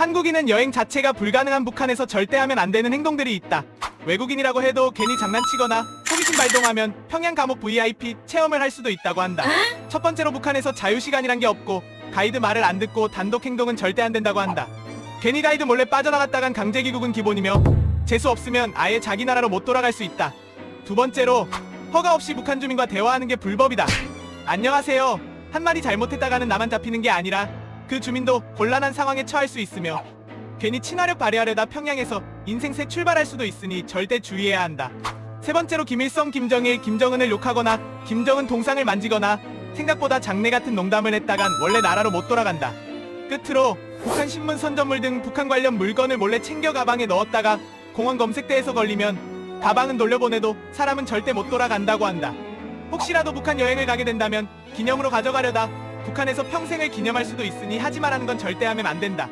한국인은 여행 자체가 불가능한 북한에서 절대 하면 안 되는 행동들이 있다. 외국인이라고 해도 괜히 장난치거나 호기심 발동하면 평양 감옥 VIP 체험을 할 수도 있다고 한다. 첫 번째로 북한에서 자유시간이란 게 없고 가이드 말을 안 듣고 단독 행동은 절대 안 된다고 한다. 괜히 가이드 몰래 빠져나갔다간 강제 귀국은 기본이며 재수 없으면 아예 자기 나라로 못 돌아갈 수 있다. 두 번째로 허가 없이 북한 주민과 대화하는 게 불법이다. 안녕하세요. 한 마디 잘못했다가는 나만 잡히는 게 아니라 그 주민도 곤란한 상황에 처할 수 있으며 괜히 친화력 발휘하려다 평양에서 인생 새 출발할 수도 있으니 절대 주의해야 한다. 세 번째로 김일성, 김정일, 김정은을 욕하거나 김정은 동상을 만지거나 생각보다 장래 같은 농담을 했다간 원래 나라로 못 돌아간다. 끝으로 북한 신문 선전물 등 북한 관련 물건을 몰래 챙겨 가방에 넣었다가 공원 검색대에서 걸리면 가방은 돌려보내도 사람은 절대 못 돌아간다고 한다. 혹시라도 북한 여행을 가게 된다면 기념으로 가져가려다 북한에서 평생을 기념할 수도 있으니 하지 말라는 건 절대 하면 안 된다.